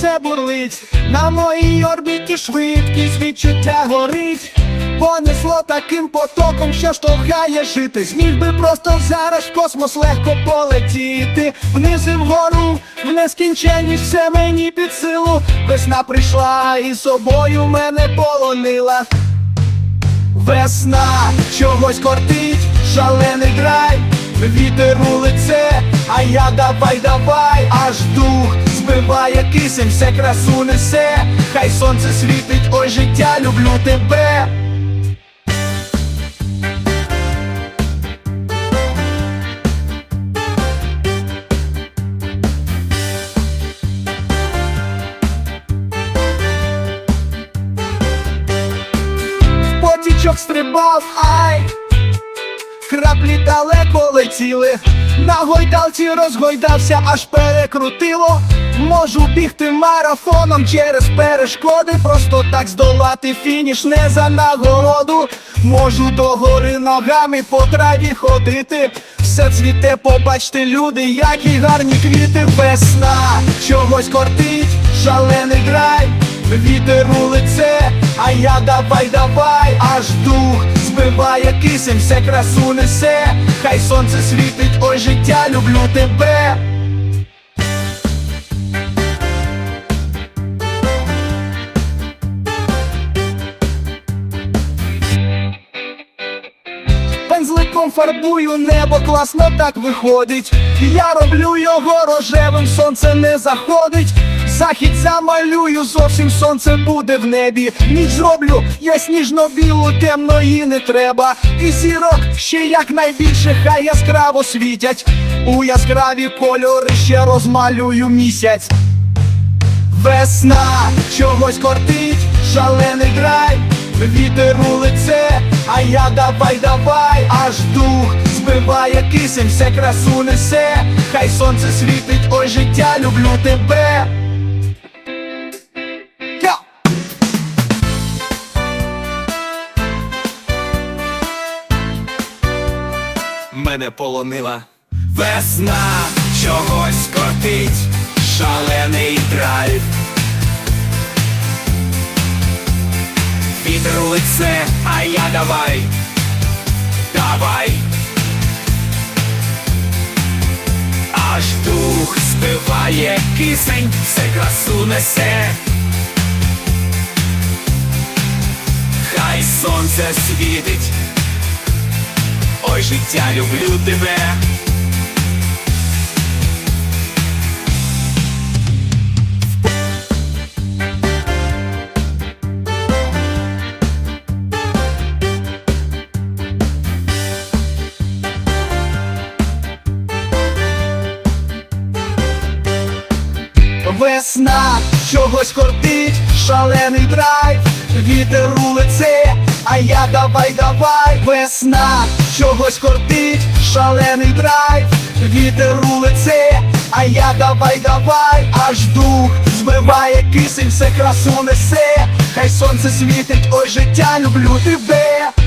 серце бурлить, на моїй орбіті швидкість відчуття горить. Понесло таким потоком, що штовхає жити. Зміг би просто зараз в космос легко полетіти. Вниз і вгору, в нескінченність все мені під силу. Весна прийшла і собою мене полонила. Весна чогось кортить, шалений драйв, вітер у лице, а я давай, давай, аж дух збиває кисень, все красу несе, хай сонце світить, ой життя, люблю тебе. Потічок стрибав, ай, краплі далеко летіли, на гойдалці розгойдався, аж перекрутило. Можу бігти марафоном через перешкоди, просто так здолати фініш не за нагороду. Можу до гори ногами по траві ходити. Все цвіте, побачте, люди, які гарні квіти, весна, чогось кортить, шалений драйв, вітер у лице, а я давай, давай, аж дух збиває кисень, все красу несе, хай сонце світить, ой життя, люблю тебе. Пензликом фарбую небо, класно так виходить. Я роблю його рожевим, сонце не заходить. Захід замалюю, зовсім сонце буде в небі. Ніч зроблю, я сніжно-білу, темної не треба. І зірок ще якнайбільше, хай яскраво світять. У яскраві кольори ще розмалюю місяць. Весна чогось кортить, шалений драйв, вітер у лице, а я давай, давай, аж дух збиває кисень, все красу несе, хай сонце світить, ой життя, люблю тебе. Мене полонила весна, чогось кортить, шалений драйв. Вітер лице, а я давай, давай. Аж дух збиває кисень, все красу несе. Хай сонце світить. Ой, життя, люблю тебе. Весна чогось кортить, шалений драйв, вітер у лице, а я давай, давай, весна чогось кортить, шалений драйв, вітер у а я давай, давай, аж дух збиває кисень, все красу несе, хай сонце світить, ой життя, люблю тебе.